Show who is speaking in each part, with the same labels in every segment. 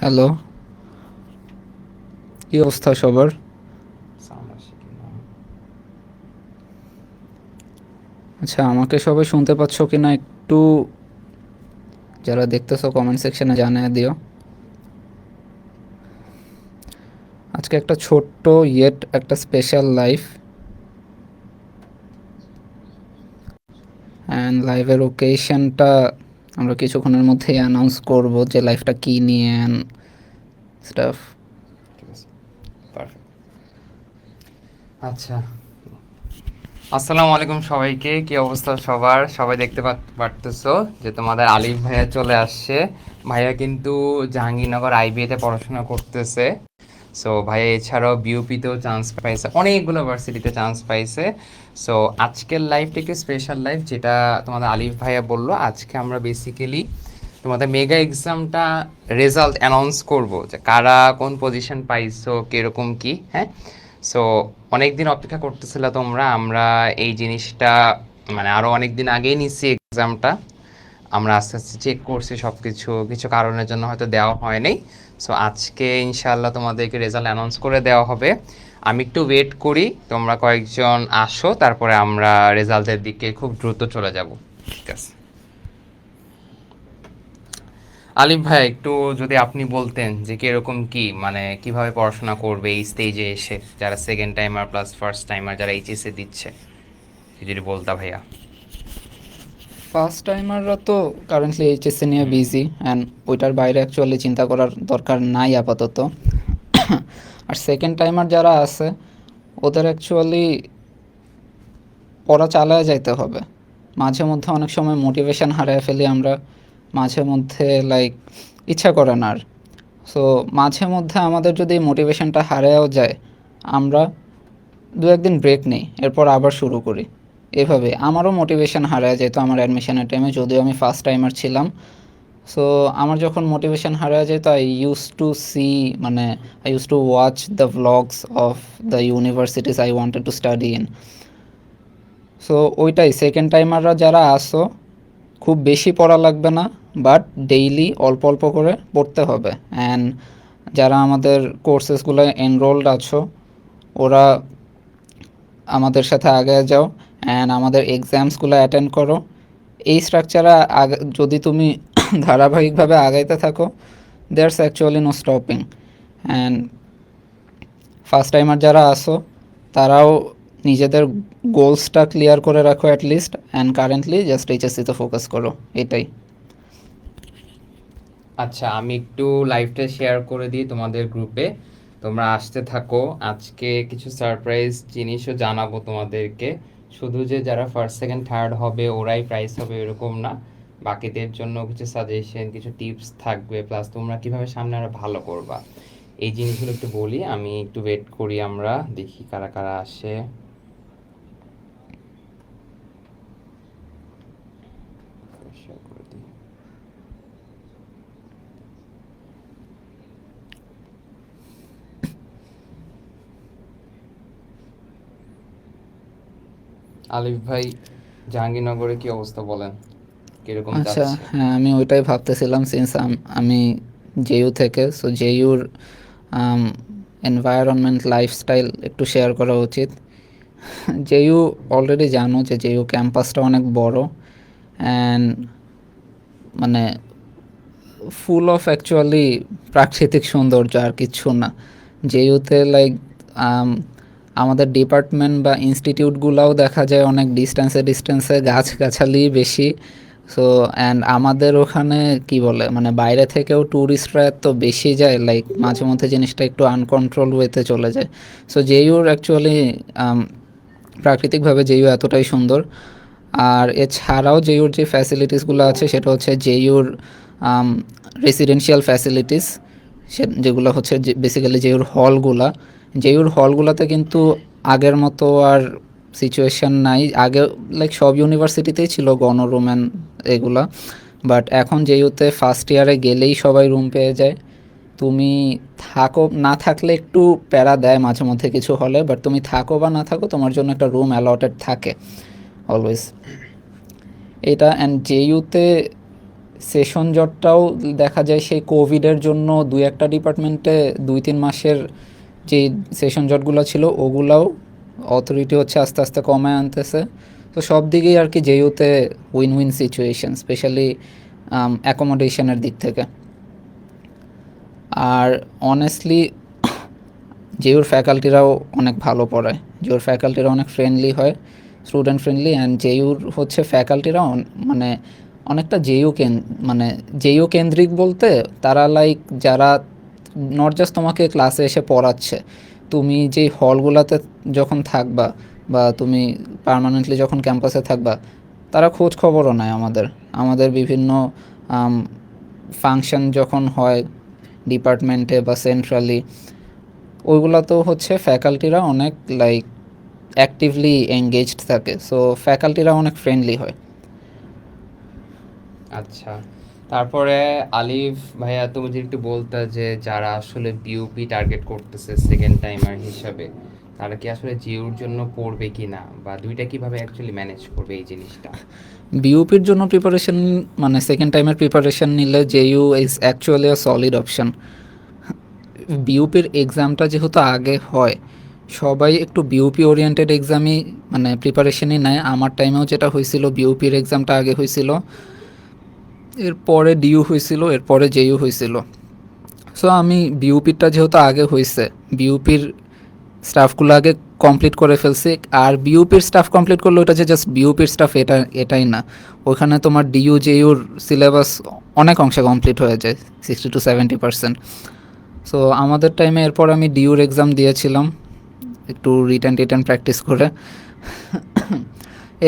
Speaker 1: Hello কি অবস্থা সবার? আচ্ছা আমাকে সবাই শুনতে পাচ্ছ কি না একটু? যারা দেখতেছো কমেন্ট সেকশনে জানিয়ে দিও। আজকে একটা ছোট্ট ইয়েট একটা স্পেশাল লাইফ অ্যান্ড লাইভের ওকেশনটা আমরা কিছুক্ষণের মধ্যেই অ্যানাউন্স করব যে লাইফটা কী নিয়ে অ্যান্ড স্টাফ
Speaker 2: ঠিক আছে পারফেক্ট আচ্ছা। আসসালামু আলাইকুম সবাইকে কি অবস্থা সবার? সবাই দেখতে পারতেছো যে তোমাদের আলিফ ভাইয়া চলে আসছে। ভাইয়া কিন্তু জাহাঙ্গীরনগর আইবিএতে পড়াশোনা করতেছে। সো ভাইয়া এছাড়াও বিউপিতেও চান্স পাইছে, অনেকগুলো ভার্সিটিতে চান্স পাইছে। সো আজকের লাইফটা একটু স্পেশাল লাইফ যেটা তোমাদের আলিফ ভাইয়া বলল। আজকে আমরা বেসিক্যালি তোমাদের মেগা এক্সামটা রেজাল্ট অ্যানাউন্স করব, যে কারা কোন পজিশন পাইছো, কীরকম কি হ্যাঁ? সো অনেক দিন অপেক্ষা করতেছিল তোমরা, আমরা এই জিনিসটা মানে আরও অনেক দিন আগেই নিচ্ছি এক্সামটা আমরা আস্তে আস্তে চেক করছি সব কিছু কিছু কারণের জন্য হয়তো দেওয়া হয়নি। সো আজকে ইনশাল্লাহ তোমাদেরকে রেজাল্ট অ্যানাউন্স করে দেওয়া হবে। আমি একটু ওয়েট করি, তোমরা কয়েকজন আসো, তারপরে আমরা রেজাল্টের দিকে খুব দ্রুত চলে যাব। ঠিক আছে। আলিফ ভাই, একটু যদি আপনি বলতেন যে কীরকম কি মানে কীভাবে পড়াশোনা করবে এই স্টেজে এসে, যারা second timer plus first timer যারা এইচএসএ দিচ্ছে, যদি বলতা ভাইয়া।
Speaker 1: ফার্স্ট টাইমাররা তো কারেন্টলি এইচএসসি নিয়ে বিজি অ্যান্ড ওইটার বাইরে অ্যাকচুয়ালি চিন্তা করার দরকার নাই আপাতত। আর সেকেন্ড টাইমার যারা আছে, ওদের অ্যাকচুয়ালি পড়া চালায় যাইতে হবে। মাঝে মধ্যে অনেক সময় মোটিভেশন হারিয়ে ফেলি আমরা, মাঝে মধ্যে লাইক ইচ্ছা করে না আর। সো মাঝে মধ্যে আমাদের যদি মোটিভেশনটা হারায়ও যায়, আমরা দু একদিন ব্রেক নেই, এরপর আবার শুরু করি। এভাবে। আমারও মোটিভেশন হারায় যেত আমার অ্যাডমিশনের টাইমে যদিও আমি ফার্স্ট টাইমার ছিলাম। সো আমার যখন মোটিভেশন হারায় যেত আই ইউজ টু সি মানে I use to watch the vlogs of the universities I wanted to study in so ওইটাই। সেকেন্ড টাইমাররা যারা আসো, খুব বেশি পড়া লাগবে না বাট ডেইলি অল্প অল্প করে পড়তে হবে। অ্যান্ড যারা আমাদের কোর্সেসগুলো এনরোলড আছো, ওরা আমাদের সাথে আগে যাও। অ্যান্ড আমাদের এক্সামসগুলো অ্যাটেন্ড করো। এই স্ট্রাকচারে যদি তুমি ধারাবাহিকভাবে আগাইতে থাকো there's actually no stopping and first timer যারা আসো, তারাও নিজেদের গোলসটা ক্লিয়ার করে রাখো at least and currently just এইচএসসিতে focus করো, এটাই।
Speaker 2: আচ্ছা আমি একটু লাইভটা শেয়ার করে দিই তোমাদের গ্রুপে তোমরা আসতে থাকো। আজকে কিছু সারপ্রাইজ জিনিসও জানাব তোমাদেরকে। শুধু যে যারা ফার্স্ট সেকেন্ড থার্ড হবে, ওরাই প্রাইস হবে এরকম না। বাকিদের জন্য কিছু সাজেশন কিছু টিপস থাকবে। প্লাস তোমরা কীভাবে সামনে আরও ভালো করবা। এই জিনিসগুলো একটু বলি, আমি একটু ওয়েট করি আমরা, দেখি কারা কারা আসে Share করে দিই। আলিফ ভাই জাহাঙ্গীরনগরে কি অবস্থা বলেন? কীরকম
Speaker 1: আচ্ছা হ্যাঁ আমি ওইটাই ভাবতেছিলাম সিন্স আমি জেইউ থেকে। সো জেইউর এনভায়রনমেন্ট লাইফস্টাইল একটু শেয়ার করা উচিত। জেইউ অলরেডি জানো যে জেইউ ক্যাম্পাসটা অনেক বড় অ্যান্ড মানে ফুল অফ অ্যাকচুয়ালি প্রাকৃতিক সৌন্দর্য আর কিচ্ছু না। জেইউতে লাইক আমাদের ডিপার্টমেন্ট বা ইনস্টিটিউটগুলোও দেখা যায় অনেক ডিস্টেন্সে ডিস্টেন্সে গাছগাছালি বেশি। সো অ্যান্ড আমাদের ওখানে কি বলে মানে বাইরে থেকেও ট্যুরিস্টরা এত বেশি যায় লাইক মাঝে মধ্যে জিনিসটা একটু আনকন্ট্রোল ওয়েতে চলে যায়। সো জেইউর অ্যাকচুয়ালি প্রাকৃতিকভাবে জেইউ এতটাই সুন্দর। আর এছাড়াও জেইউর যে ফ্যাসিলিটিসগুলো আছে, সেটা হচ্ছে জেইউর রেসিডেন্সিয়াল ফ্যাসিলিটিস সে, যেগুলো হচ্ছে বেসিক্যালি জেইউর হলগুলা জেইউর হলগুলোতে কিন্তু আগের মতো আর সিচুয়েশন নাই। আগে লাইক সব ইউনিভার্সিটিতেই ছিল গণরুম অ্যান্ড এগুলা। বাট এখন জেইউতে ফার্স্ট ইয়ারে গেলেই সবাই রুম পেয়ে যায়। তুমি থাকো, না থাকলে একটু প্যারা দেয় মাঝে মধ্যে কিছু হলে। বাট তুমি থাকো বা না থাকো, তোমার জন্য একটা রুম অ্যালটেড থাকে অলওয়েজ এটা অ্যান্ড জেইউতে সেশন জটটাও দেখা যায় সেই কোভিডের জন্য দুই একটা ডিপার্টমেন্টে দুই তিন মাসের যে সেশন জটগুলো ছিল, ওগুলাও অথরিটি হচ্ছে আস্তে আস্তে কমায় আনতেছে। তো সব দিকেই আর কি জেইউতে উইন উইন সিচুয়েশন স্পেশালি অ্যাকোমোডেশনের দিক থেকে। আর অনেস্টলি জিওর ফ্যাকাল্টিরাও অনেক ভালো পড়ায়। জিওর ফ্যাকাল্টিরা অনেক ফ্রেন্ডলি হয় স্টুডেন্ট ফ্রেন্ডলি অ্যান্ড জেইউর হচ্ছে ফ্যাকাল্টিরা মানে অনেকটা জেইউ কেন মানে জেইউ কেন্দ্রিক বলতে তারা লাইক যারা নট জাস্ট তোমাকে ক্লাসে এসে পড়াচ্ছে, তুমি যেই হলগুলোতে যখন থাকবা বা তুমি পার্মানেন্টলি যখন ক্যাম্পাসে থাকবা, তারা খোঁজ খবরও নেয় আমাদের। আমাদের বিভিন্ন ফাংশন যখন হয় ডিপার্টমেন্টে বা সেন্ট্রালি ওইগুলোতেও হচ্ছে ফ্যাকাল্টিরা অনেক লাইক অ্যাক্টিভলি এঙ্গেজড থাকে। সো ফ্যাকাল্টিরা অনেক ফ্রেন্ডলি হয়।
Speaker 2: আচ্ছা। তারপরে আলিফ, ভাইয়া তুমি যদি একটু বলতে যে যারা আসলে বিউপি টার্গেট করতেছে সেকেন্ড টাইমার হিসাবে, তারা কি আসলে জিওর জন্য পড়বে কি না বা দুইটা কীভাবে অ্যাকচুয়ালি ম্যানেজ করবে এই জিনিসটা?
Speaker 1: বিউপির জন্য প্রিপারেশন মানে সেকেন্ড টাইমের প্রিপারেশন নিলে JU is actually a solid option বিউপির এক্সামটা যেহেতু আগে হয়, সবাই একটু বিউপি ওরিয়েন্টেড এক্সামই মানে প্রিপারেশনই নেয়। আমার টাইমেও যেটা হয়েছিল বিউপির এক্সামটা আগে হয়েছিল। এরপরে ডিইউ হয়েছিল, এরপরে জেইউ হয়েছিল। সো আমি বিউপিরটা যেহেতু আগে হয়েছে বিউপির স্টাফগুলো আগে কমপ্লিট করে ফেলছি। আর বিউপির স্টাফ কমপ্লিট করলে ওটা যে জাস্ট বিউপির স্টাফ এটা, এটাই না। ওখানে তোমার ডিইউ জেইউর সিলেবাস অনেক অংশে কমপ্লিট হয়ে যায় sixty to seventy percent so আমাদের টাইমে এরপর আমি ডিউর এক্সাম দিয়েছিলাম, একটু রিটার্ন রিটার্ন প্র্যাকটিস করে।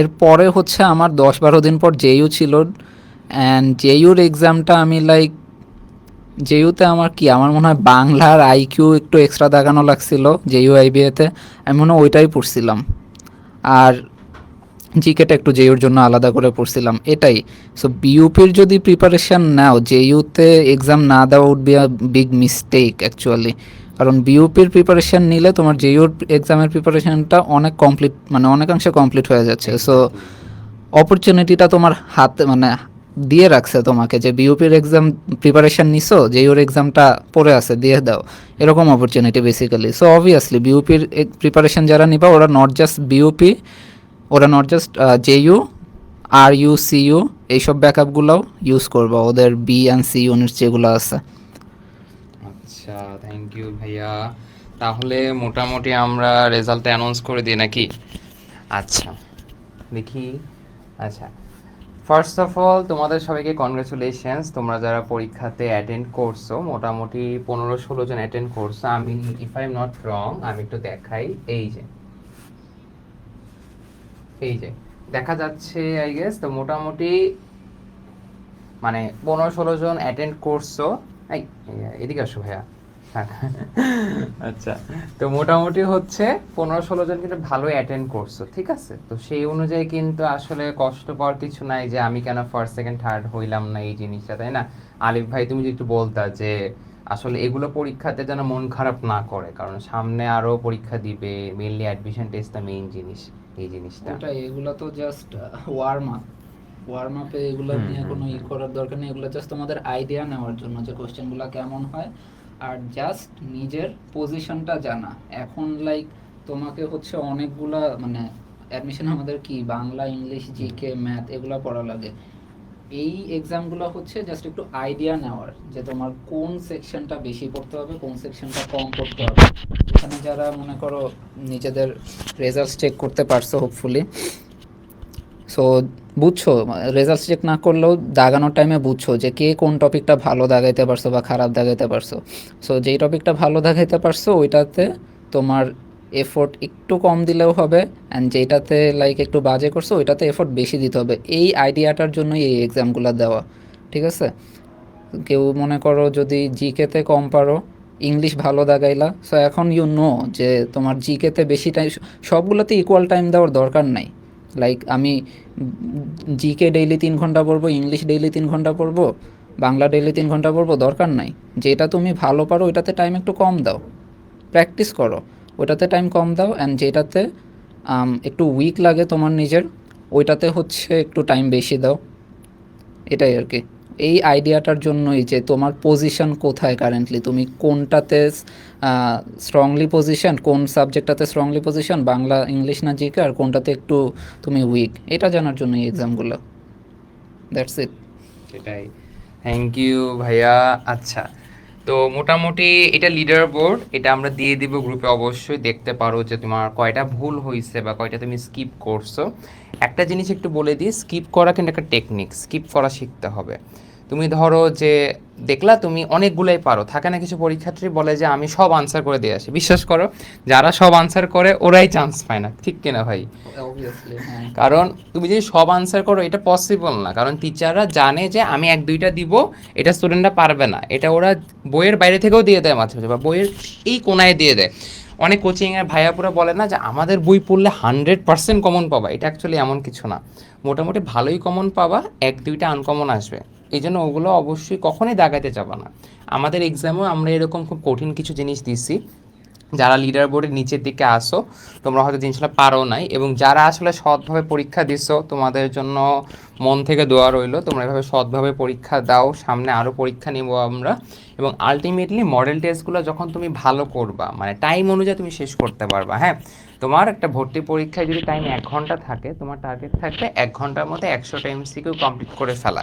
Speaker 1: এরপরে হচ্ছে আমার দশ বারো দিন পর জেইউ ছিল অ্যান্ড জেইউর এক্সামটা আমি লাইক জেইউতে আমার কি, আমার মনে হয় বাংলার আইকিউ একটু এক্সট্রা দাগানো লাগছিল জেইউ আইবিএতে আমি মনে হয় ওইটাই পড়ছিলাম। আর জিকেটা একটু জেইউর জন্য আলাদা করে পড়ছিলাম, এটাই। সো বিইউপির যদি প্রিপারেশান নাও জেইউতে এক্সাম না দেওয়া would be a big mistake actually কারণ বিইউপির প্রিপারেশান নিলে তোমার জেইউর এক্সামের প্রিপারেশানটা অনেক কমপ্লিট মানে অনেকাংশে কমপ্লিট হয়ে যাচ্ছে। সো অপরচুনিটিটা তোমার হাতে মানে দিয়ে রাখছে তোমাকে যে বিউপির এক্সাম প্রিপারেশন নিছো যে ওর এক্সামটা পড়ে আছে দিয়ে দাও। এরকম অপরচুনিটি বেসিক্যালি সো অবভিয়াসলি বিউপির প্রিপারেশন যারা নিবা ওরা নট জাস্ট বিউপি ওরা নট জাস্ট জেইউ আর ইউ সি ইউ এইসব ব্যাকআপগুলোও ইউজ করবা ওদের বি অ্যান্ড সি ইউনিট যেগুলো আছে।
Speaker 2: আচ্ছা থ্যাংক ইউ ভাইয়া। তাহলে মোটামুটি আমরা রেজাল্ট অ্যানাউন্স করে দিই নাকি? আচ্ছা। দেখি। আচ্ছা। ফার্স্ট অফ অল তোমাদের সবাইকে কনগ্রাচুলেশনস তোমরা যারা পরীক্ষাতে অ্যাটেন্ড করছ, মোটামুটি পনেরো ষোলো জন অ্যাটেন্ড করছ। আমি if I am not wrong আমি একটু দেখাই। এই যে। এই যে। দেখা যাচ্ছে আই গেস তো মোটামুটি মানে পনেরো ষোলো জন অ্যাটেন্ড করছ। এই, এদিকে আসো ভাইয়া। আচ্ছা তো মোটামুটি হচ্ছে পনেরো ষোলো জন কিন্তু ভালো অ্যাটেন্ড করছ ঠিক আছে? তো সেই অনুযায়ী কিন্তু আসলে কষ্ট পাওয়ার কিছু নাই যে আমি কেন ফার্স্ট সেকেন্ড থার্ড হইলাম না এই জিনিসটা তাই না? আলিফ ভাই তুমি যদি একটু বলতা যে আসলে এগুলো পরীক্ষাতে যেন মন খারাপ না করে কারণ সামনে আরও পরীক্ষা দিবে মেইনলি অ্যাডমিশন টেস্টটা মেইন জিনিস এই জিনিসটা।
Speaker 1: এগুলো তো জাস্ট ওয়ার্ম আপ ওয়ার্ম আপে এগুলো নিয়ে কোনো ই করার দরকার নেই এগুলো জাস্ট তোমাদের আইডিয়া নেওয়ার জন্য যে কোশ্চেনগুলো কেমন হয়। আর জাস্ট নিজের পজিশনটা জানা। এখন লাইক তোমাকে হচ্ছে অনেকগুলা মানে অ্যাডমিশন আমাদের কি? বাংলা ইংলিশ জিকে ম্যাথ এগুলো পড়া লাগে। এই এক্সামগুলো হচ্ছে জাস্ট একটু আইডিয়া নেওয়ার যে তোমার কোন সেকশনটা বেশি পড়তে হবে কোন সেকশনটা কম পড়তে হবে। এখানে যারা মনে করো নিজেদের রেজাল্টস চেক করতে পারছ হোপফুলি সো বুঝছ রেজাল্ট চেক না করলেও দাগানোর টাইমে বুঝছ যে কে কোন টপিকটা ভালো দাগাইতে পারছ বা খারাপ দাগাইতে পারছ। সো যেই টপিকটা ভালো দাগাইতে পারছ, ওইটাতে তোমার এফোর্ট একটু কম দিলেও হবে অ্যান্ড যেটাতে লাইক একটু বাজে করছ, ওইটাতে এফোর্ট বেশি দিতে হবে। এই আইডিয়াটার জন্যই এই এক্সামগুলো দেওয়া, ঠিক আছে? কেউ মনে করো যদি জিকেতে কম পারো ইংলিশ ভালো দাগাইলা সো এখন ইউ নো যে তোমার জিকেতে বেশি টাইম সবগুলোতে ইকুয়াল টাইম দেওয়ার দরকার নাই। লাইক আমি জিকে ডেইলি তিন ঘণ্টা পড়ব ইংলিশ ডেইলি তিন ঘণ্টা পড়ব, বাংলা ডেইলি তিন ঘণ্টা পড়ব, দরকার নাই। যেটা তুমি ভালো পারো, ওইটাতে টাইম একটু কম দাও। প্র্যাকটিস করো। ওইটাতে টাইম কম দাও অ্যান্ড যেটাতে একটু উইক লাগে তোমার নিজের, ওইটাতে হচ্ছে একটু টাইম বেশি দাও। এটাই আর কি। এই আইডিয়াটার জন্যই যে তোমার পজিশন কোথায় কারেন্টলি তুমি কোনটাতে স্ট্রংলি পজিশন কোন সাবজেক্টটাতে স্ট্রংলি পজিশন বাংলা, ইংলিশ না জিকে আর কোনটাতে একটু তুমি উইক এটা জানার জন্য এই এক্সামগুলো দ্যাটস ইট
Speaker 2: সেটাই। থ্যাংক ইউ ভাইয়া। আচ্ছা তো মোটামুটি এটা লিডার বোর্ড এটা আমরা দিয়ে দিব গ্রুপে অবশ্যই দেখতে পারো যে তোমার কয়টা ভুল হয়েছে বা কয়টা তুমি স্কিপ করছ। একটা জিনিস একটু বলে দিই স্কিপ করা কিন্তু একটা টেকনিক স্কিপ করা শিখতে হবে। তুমি ধরো যে দেখলা তুমি অনেকগুলোই পারো। থাকে না কিছু পরীক্ষার্থী বলে যে আমি সব আনসার করে দিয়ে আসি। বিশ্বাস করো যারা সব আনসার করে ওরাই চান্স পায় না। ঠিক কিনা ভাই?
Speaker 1: হ্যাঁ।
Speaker 2: কারণ তুমি যদি সব আনসার করো এটা পসিবল না। কারণ টিচাররা জানে যে আমি এক দুইটা দিব এটা স্টুডেন্টরা পারবে না। এটা ওরা বইয়ের বাইরে থেকেও দিয়ে দেয় মাঝে মাঝে বা বইয়ের এই কোনায় দিয়ে দেয়। অনেক কোচিংয়ের ভাইয়াপুরা বলে না যে আমাদের বই পড়লে হান্ড্রেড পার্সেন্ট কমন পাবা। এটা অ্যাকচুয়ালি এমন কিছু না। মোটামুটি ভালোই কমন পাবা এক দুইটা আনকমন আসবে। এই জন্য ওগুলো অবশ্যই কখনোই দাগাইতে যাবা না। আমাদের এক্সামেও আমরা এরকম খুব কঠিন কিছু জিনিস দিচ্ছি যারা লিডার বোর্ডের নিচের দিকে আসো, তোমরা হয়তো জিনিসটা পারো নাই এবং যারা আসলে সৎভাবে পরীক্ষা দিছো, তোমাদের জন্য মন থেকে দোয়া রইল, তোমরা এভাবে সৎভাবে পরীক্ষা দাও, সামনে আরও পরীক্ষা নেব আমরা। এবং আলটিমেটলি মডেল টেস্টগুলো যখন তুমি ভালো করবা মানে টাইম অনুযায়ী তুমি শেষ করতে পারবা হ্যাঁ? তোমার একটা ভর্তি পরীক্ষায় যদি টাইম এক ঘণ্টা থাকে, তোমার টার্গেট থাকবে এক ঘণ্টার মধ্যে একশোটা এমসিকিউ কমপ্লিট করে ফেলা।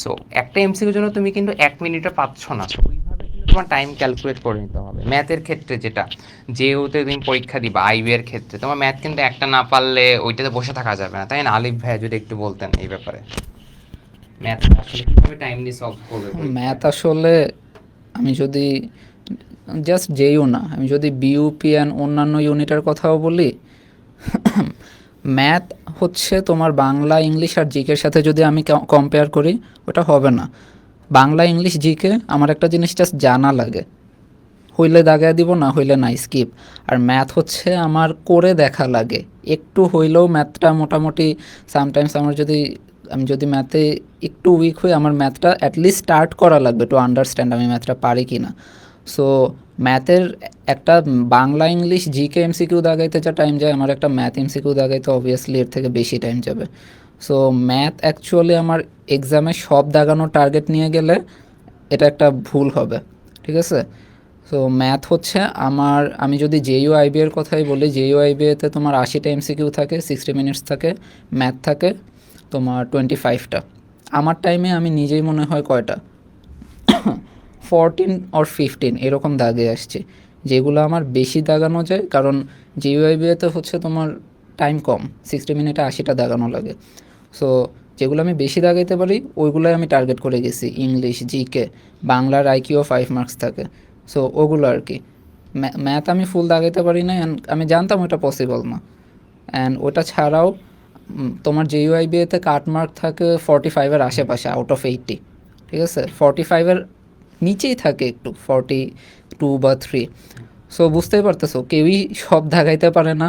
Speaker 2: সো একটা এমসিকিউর জন্য তুমি কিন্তু এক মিনিটে পাচ্ছ না। ওইভাবে তোমার টাইম ক্যালকুলেট করে নিতে হবে। ম্যাথের ক্ষেত্রে যেটা, যেহেতু তুমি পরীক্ষা দিবা আইবি এর ক্ষেত্রে, তোমার ম্যাথ কিন্তু একটা না পারলে ওইটাতে বসে থাকা যাবে না, তাই না? আলিফ ভাই যদি একটু বলতেন এই ব্যাপারে। ম্যাথ আসলে কীভাবে টাইম নিয়ে সলভ করবে?
Speaker 1: ম্যাথ আসলে আমি যদি জাস্ট যেইও না। আমি যদি বিউপি অ্যান্ড অন্যান্য ইউনিটের কথাও বলি ম্যাথ হচ্ছে তোমার বাংলা, ইংলিশ আর জিকের সাথে যদি আমি কম্পেয়ার করি, ওটা হবে না। বাংলা, ইংলিশ জিকে আমার একটা জিনিস জাস্ট জানা লাগে। হইলে দাগায় দিব, না হইলে না স্কিপ আর ম্যাথ হচ্ছে আমার করে দেখা লাগে। একটু হইলেও ম্যাথটা মোটামুটি সামটাইমস আমার যদি, আমি যদি ম্যাথে একটু উইক হই, আমার ম্যাথটা অ্যাটলিস্ট স্টার্ট করা লাগবে টু আন্ডারস্ট্যান্ড আমি ম্যাথটা পারি কি না সো ম্যাথের একটা বাংলা, ইংলিশ জিকে এমসিকিউ দাগাইতে যা টাইম যায়, আমার একটা ম্যাথ এমসিকিউ দাগাইতে অবভিয়াসলি এর থেকে বেশি টাইম যাবে। সো ম্যাথ অ্যাকচুয়ালি আমার এক্সামে সব দাগানোর টার্গেট নিয়ে গেলে এটা একটা ভুল হবে, ঠিক আছে? সো ম্যাথ হচ্ছে আমার, আমি যদি জেইউ আইবি এর কথাই বলি জেইউ আইবি এতে তোমার আশিটা এমসিকিউ থাকে সিক্সটি মিনিটস থাকে ম্যাথ থাকে, তোমার টোয়েন্টি ফাইভটা আমার টাইমে আমি নিজেই মনে হয় কয়টা? ফোরটিন অর ফিফটিন এরকম দাগে আসছে। যেগুলো আমার বেশি দাগানো যায়, কারণ জিইউআইবিএতে হচ্ছে তোমার টাইম কম সিক্সটি মিনিটে আশিটা দাগানো লাগে। সো যেগুলো আমি বেশি দাগাইতে পারি, ওইগুলোই আমি টার্গেট করে গেছি ইংলিশ জিকে বাংলার আইকিউ ফাইভ মার্কস থাকে। সো ওগুলো আর কি। ম্যাথ আমি ফুল দাগাইতে পারি না অ্যান্ড আমি জানতাম ওটা পসিবল না। অ্যান্ড ওটা ছাড়াও তোমার জিইউআইবিএতে কাট মার্ক থাকে ফর্টি ফাইভের আশেপাশে আউট অফ এইটটি ঠিক আছে? ফর্টি ফাইভের নিচেই থাকে একটু ফর্টি টু বা থ্রি সো বুঝতেই পারতেছো কেউই সব দাগাইতে পারে না।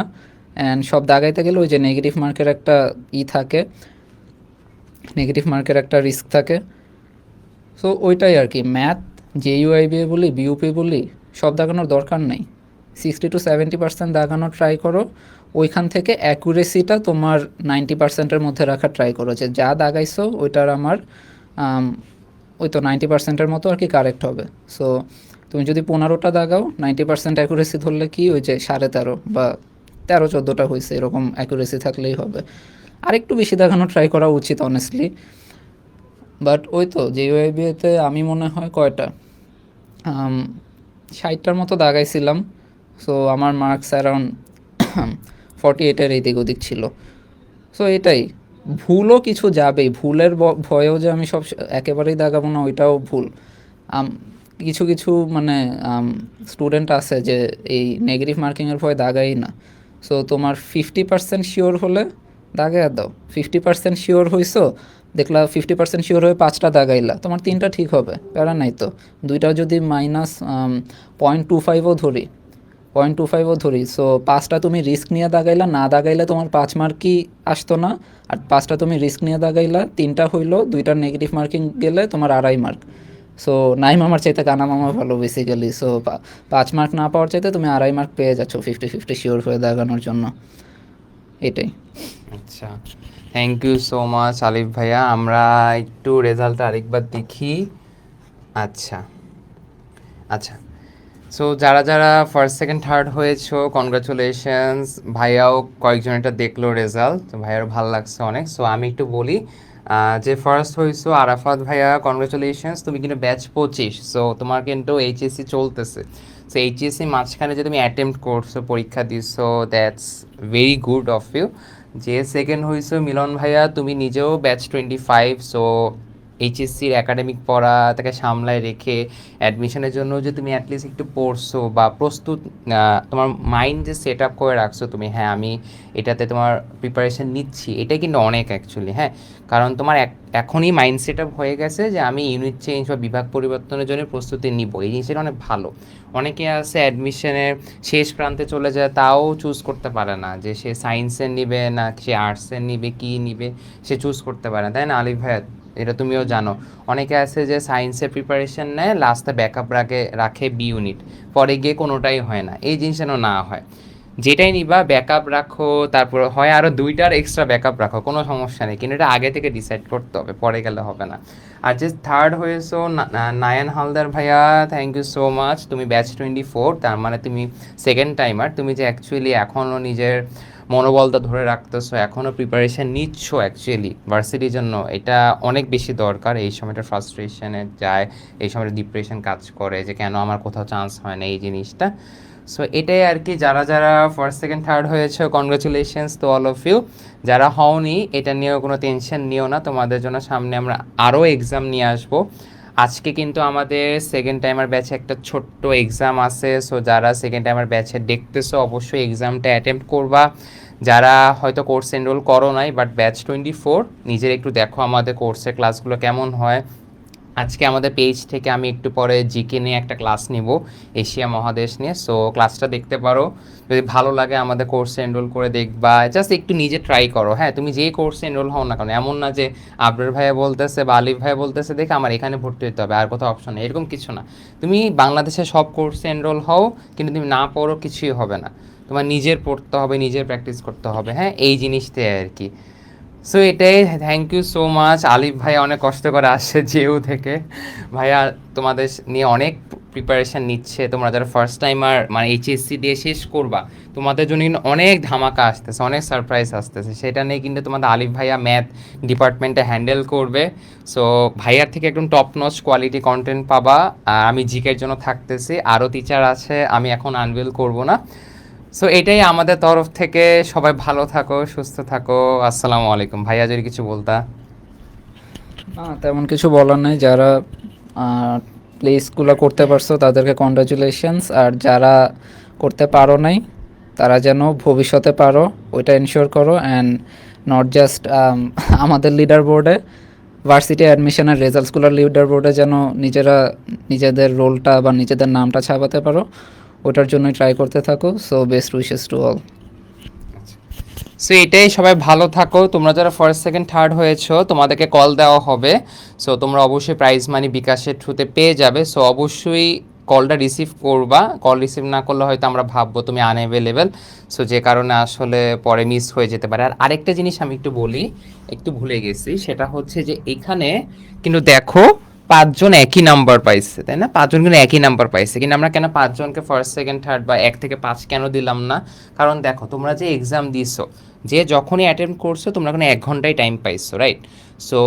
Speaker 1: অ্যান্ড সব দাগাইতে গেলে ওই যে নেগেটিভ মার্কের একটা ই থাকে নেগেটিভ মার্কের একটা রিস্ক থাকে। সো ওইটাই আর কি ম্যাথ যে ইউআইবিএ বলি বিউপি বলি সব দাগানোর দরকার নেই। সিক্সটি টু সেভেন্টি পার্সেন্ট দাগানোর ট্রাই করো ওইখান থেকে অ্যাকুরেসিটা তোমার নাইনটি পার্সেন্টের মধ্যে রাখার ট্রাই করো যে যা দাগাইছো ওইটার আমার আম, ওই তো নাইনটি পার্সেন্টের মতো আর কি কারেক্ট হবে। সো তুমি যদি পনেরোটা দাগাও নাইনটি পার্সেন্ট অ্যাকুরেসি ধরলে কি? ওই যে সাড়ে তেরো বা তেরো চোদ্দোটা হয়েছে এরকম অ্যাকুরেসি থাকলেই হবে। আর একটু বেশি দেখানো ট্রাই করা উচিত অনেস্টলি বাট ওই তো, যে ওয়েবিএতে আমি মনে হয় কয়টা? ষাটটার মতো দাগাইছিলাম। সো আমার মার্কস অ্যারাউন্ড ফর্টি এইটের এই দিক ওদিক ছিল। সো এটাই। ভুলও কিছু যাবেই। ভুলের ভয়েও যে আমি সব একেবারেই দাগাবো না, ওইটাও ভুল। কিছু কিছু মানে স্টুডেন্ট আছে যে এই নেগেটিভ মার্কিংয়ের ভয় দাগাই না। সো তোমার ফিফটি পার্সেন্ট শিওর হলে দাগে দাও। ফিফটি পার্সেন্ট শিওর হইছো, দেখলা ফিফটি পার্সেন্ট শিওর হয়ে পাঁচটা দাগাইলা। তোমার তিনটা ঠিক হবে প্যারা নাই তো। দুইটা যদি মাইনাস পয়েন্ট টু ফাইভও ধরি পয়েন্ট টু ফাইভও ধরি সো পাঁচটা তুমি রিস্ক নিয়ে দাগাইলা, না দাগাইলে তোমার পাঁচ মার্কই আসতো না। আর পাঁচটা তুমি রিস্ক নিয়ে দাগাইলা, তিনটা হইল, দুইটার নেগেটিভ মার্কিং গেলে তোমার আড়াই মার্ক। সো নাই মামার চাইতে কানা মামা ভালো বেসিক্যালি সো পাঁচ মার্ক না পাওয়ার চাইতে তুমি আড়াই মার্ক পেয়ে যাচ্ছ ফিফটি ফিফটি শিওর হয়ে দাগানোর জন্য। এটাই।
Speaker 2: আচ্ছা। থ্যাংক ইউ সো মাচ আলিফ ভাইয়া। আমরা একটু রেজাল্টটা আরেকবার দেখি। আচ্ছা। আচ্ছা। সো যারা যারা ফার্স্ট সেকেন্ড থার্ড হয়েছো কনগ্রাচুলেশনস ভাইয়াও কয়েকজন এটা দেখল রেজাল্ট তো ভাইয়ারও ভালো লাগছে অনেক। সো আমি একটু বলি যে ফার্স্ট হয়েছো আরাফাত ভাইয়া কনগ্রাচুলেশনস তুমি কিন্তু ব্যাচ পঁচিশ। সো তোমার কিন্তু এইচএসসি চলতেছে। সো এইচএসসি মাঝখানে যে তুমি অ্যাটেম্প্ট করছ, পরীক্ষা দিছো that's very good of you যে সেকেন্ড হয়েছো মিলন ভাইয়া, তুমি নিজেও ব্যাচ টোয়েন্টি ফাইভ সো এইচএসসির একাডেমিক পড়া তাকে সামলায় রেখে অ্যাডমিশনের জন্য যে তুমি অ্যাটলিস্ট একটু পড়ছো বা প্রস্তুত তোমার মাইন্ড যে সেট আপ করে রাখছো তুমি হ্যাঁ আমি এটাতে তোমার প্রিপারেশন নিচ্ছি, এটাই কিন্তু অনেক অ্যাকচুয়ালি হ্যাঁ? কারণ তোমার এখনই মাইন্ড সেট আপ হয়ে গেছে যে আমি ইউনিট চেঞ্জ বা বিভাগ পরিবর্তনের জন্য প্রস্তুতি নিব। এই জিনিসটা অনেক ভালো। অনেকে আছে অ্যাডমিশনের শেষ প্রান্তে চলে যায়, তাও চুজ করতে পারে না যে সে সায়েন্সের নিবে না, সে আর্টসের নিবে, কী নিবে, সে চুজ করতে পারে না। তাই না, আলিফ ভাইয়া? এটা তুমিও জানো। অনেকে আছে যে সায়েন্সের প্রিপারেশন নেয় লাস্টে ব্যাকআপ রাখে রাখে বি ইউনিট পরে গিয়ে কোনোটাই হয় না। এই জিনিস যেন না হয়। যেটাই নিবা ব্যাকআপ রাখো, তারপর হয় আরও দুইটার এক্সট্রা ব্যাকআপ রাখো, কোনো সমস্যা নেই। কিন্তু এটা আগে থেকে ডিসাইড করতে হবে, পরে গেলে হবে না। আর যে থার্ড হয়েছো নায়ান হালদার ভাইয়া থ্যাংক ইউ সো মাচ তুমি ব্যাচ টোয়েন্টি ফোর তার মানে তুমি সেকেন্ড টাইমার তুমি যে অ্যাকচুয়ালি এখনও নিজের মনোবলটা ধরে রাখতেছো এখনও প্রিপারেশন নিচ্ছ অ্যাকচুয়ালি ভার্সিটির জন্য। এটা অনেক বেশি দরকার, এই সময়টা ফ্রাস্ট্রেশনে যায়, এই সময়টা ডিপ্রেশন কাজ করে যে কেন আমার কোথাও চান্স হয় না এই জিনিসটা। সো এটাই আর কি, যারা যারা ফার্স্ট সেকেন্ড থার্ড হয়েছে কনগ্রাচুলেশনস তো অল অফ ইউ যারা হওনি, এটা নিয়েও কোনো টেনশন নিও না, তোমাদের জন্য সামনে আমরা আরও এক্সাম নিয়ে আসব। আজকে কিন্তু আমাদের সেকেন্ড টাইমার ব্যাচে একটা ছোট্ট এক্সাম আছে সো যারা সেকেন্ড টাইমার ব্যাচে দেখতেছো অবশ্যই এক্সামটা অ্যাটেম্প্ট করবা। যারা হয়তো কোর্স এনরোল করো নাই বাট ব্যাচ টোয়েন্টি ফোর নিজের একটু দেখো আমাদের কোর্সের ক্লাসগুলো কেমন হয়। আজকে আমাদের পেজ থেকে আমি একটু পরে জিকে নিয়ে একটা ক্লাস নিব, এশিয়া মহাদেশ নিয়ে। সো ক্লাসটা দেখতে পারো। যদি ভালো লাগে আমাদের কোর্সে এনরোল করে দেখবা। জাস্ট একটু নিজে ট্রাই করো। হ্যাঁ তুমি যেই কোর্সে এনরোল হও না কেন, এমন না যে আবরার ভাইয়া বলতেছে বা আলিফ ভাইয়া বলতেছে, দেখে আমার এখানে ভর্তি হতে হবে, আর কোথাও অপশন নেই, এরকম কিছু না। তুমি বাংলাদেশের সব কোর্সে এনরোল হও, কিন্তু তুমি না পড়ো, কিছুই হবে না। তোমার নিজের পড়তে হবে, নিজের প্র্যাকটিস করতে হবে। হ্যাঁ এই জিনিসটাই আর কি। সো এটাই থ্যাংক ইউ সো মাচ আলিফ ভাই অনেক কষ্ট করে আসছে জেউ থেকে। ভাইয়া, তোমাদের নিয়ে অনেক প্রিপারেশন নিচ্ছে। তোমরা যারা ফার্স্ট টাইমার মানে এইচএসসি দিয়ে শেষ করবা, তোমাদের জন্য কিন্তু অনেক ধামাকা আসতেছে, অনেক সারপ্রাইজ আসতেছে। সেটা নিয়ে কিন্তু তোমাদের আলিফ ভাইয়া ম্যাথ ডিপার্টমেন্টে হ্যান্ডেল করবে। সো ভাইয়ার থেকে একদম টপ নচ কোয়ালিটি কন্টেন্ট পাবা আমি জিকের জন্য থাকতেছি। আরও টিচার আছে, আমি এখন আনভিল করব না। সো এটাই আমাদের তরফ থেকে। সবাই ভালো থাকো, সুস্থ থাকো। আসসালামু আলাইকুম। ভাইয়া, যদি কিছু বলতা।
Speaker 1: না, তেমন কিছু বলার নেই। যারা প্লেসগুলো করতে পারছ, তাদেরকে কংগ্রাচুলেশনস আর যারা করতে পারো নাই, তারা যেন ভবিষ্যতে পারো, ওইটা এনশিওর করো। অ্যান্ড নট জাস্ট আমাদের লিডার বোর্ডে ভার্সিটি অ্যাডমিশনের রেজাল্টসগুলোর লিডার বোর্ডে যেন নিজেরা, নিজেদের রোলটা বা নিজেদের নামটা ছাপাতে পারো। ওটার জন্যই ট্রাই করতে থাকো so best wishes to all
Speaker 2: so এটাই, সবাই ভালো থাকো। তোমরা যারা ফার্স্ট সেকেন্ড থার্ড হয়েছো, তোমাদেরকে কল দেওয়া হবে। সো তোমরা অবশ্যই প্রাইজ মানি বিকাশের থ্রুতে পেয়ে যাবে। সো অবশ্যই কলটা রিসিভ করবা। কল রিসিভ না করলে হয়তো আমরা ভাববো তুমি আনএভেলেবেল সো যে কারণে আসলে পরে মিস হয়ে যেতে পারে। আর আরেকটা জিনিস আমি একটু বলি, একটু ভুলে গেছি, সেটা হচ্ছে যে এখানে কিন্তু দেখো পাঁচজন একই নাম্বার পাইছে, তাই না? পাঁচজন কিন্তু একই নাম্বার পাইছে। কিন্তু আমরা কেন পাঁচজনকে ফার্স্ট সেকেন্ড থার্ড বা এক থেকে পাঁচ কেন দিলাম না? কারণ দেখো, তোমরা যে এক্সাম দিছো, যে যখনই অ্যাটেম্প করছ, তোমরা কোনো এক ঘন্টায় টাইম পাইছো রাইট সো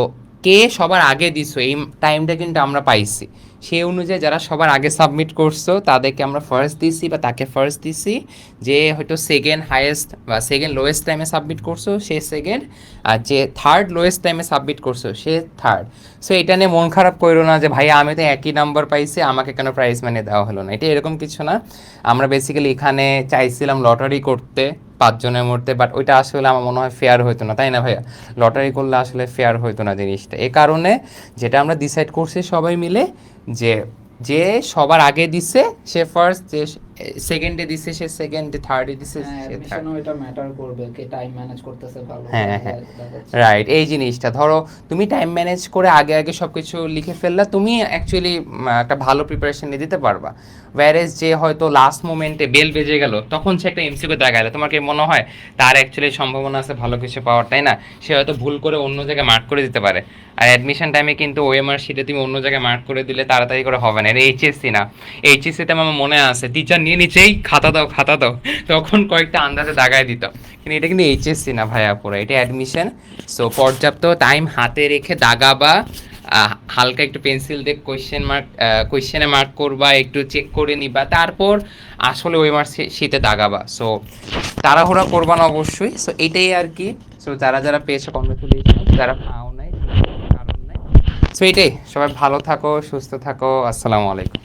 Speaker 2: কে সবার আগে দিছো, এই টাইমটা কিন্তু আমরা পাইছি। সেই অনুযায়ী যারা সবার আগে সাবমিট করছ, তাদেরকে আমরা ফার্স্ট দিছি বা তাকে ফার্স্ট দিছি যে হয়তো সেকেন্ড হাইয়েস্ট বা সেকেন্ড লোয়েস্ট টাইমে সাবমিট করছ, সে সেকেন্ড আর যে থার্ড লোয়েস্ট টাইমে সাবমিট করছ, সে থার্ড সো এটা নিয়ে মন খারাপ করো না যে, ভাই, আমি তো একই নাম্বার পাইছি, আমাকে কেন প্রাইজ মানে দেওয়া হলো না? এটা এরকম কিছু না। আমরা বেসিক্যালি এখানে চাইছিলাম লটারি করতে পাঁচজনের মধ্যে বাট ওইটা আসলে আমার মনে হয় ফেয়ার হতো না, তাই না ভাইয়া? লটারি করলে আসলে ফেয়ার হতো না জিনিসটা। এ কারণে যেটা আমরা ডিসাইড করছি সবাই মিলে যে যে সবার আগে দিছে, সে ফার্স্ট যে সেকেন্ডে দিছে সে সেকেন্ডে থার্ডে দিছে
Speaker 1: হ্যাঁ
Speaker 2: সে থার্ড
Speaker 1: এটা ম্যাটার করবে কে টাইম ম্যানেজ করতেছে ভালো
Speaker 2: হ্যাঁ, হ্যাঁ। রাইট এই জিনিসটা। ধরো তুমি টাইম ম্যানেজ করে আগে আগে সব কিছু লিখে ফেললা তুমি অ্যাকচুয়ালি একটা ভালো প্রিপারেশন নিয়ে দিতে পারবা। ওয়ারেজ যে হয়তো লাস্ট মোমেন্টে বেল বেজে গেল তখন সে একটা এমসিকিউ দেখাইলো তোমাকে মনে হয় তার অ্যাকচুয়ালি সম্ভাবনা আছে ভালো কিছু পাওয়ার তাই না? সে হয়তো ভুল করে অন্য জায়গায় মার্ক করে দিতে পারে। আর অ্যাডমিশন টাইমে কিন্তু ওএমআর শিটে তুমি অন্য জায়গায় মার্ক করে দিলে তাড়াতাড়ি করে হবে না। এটা এইচএসসি না। এইচএসসিতে আমার মনে আছে টিচার নিয়ে নিচেই খাতা দাও খাতা দাও। তখন কয়েকটা আন্দাজে দাগায় দিত কিন্তু এটা কিন্তু এইচএসসি না ভাইয়া পুরো এটা অ্যাডমিশন সো পর্যাপ্ত টাইম হাতে রেখে দাগাবা আহ, হালকা একটু পেন্সিল দিয়ে কোয়েশ্চেন মার্ক কোয়েশ্চেনে মার্ক করবা একটু চেক করে নিবা তারপর আসলে ওই মার্ক শীতে দাগাবা। সো তাড়াহুড়া করবা না অবশ্যই। সো এটাই আর কি। সো যারা যারা পেয়েছ কংগ্রেচুলেশন যারা পাও নাই নাই। সো এটাই। সবাই ভালো থাকো সুস্থ থাকো। আসসালামু আলাইকুম।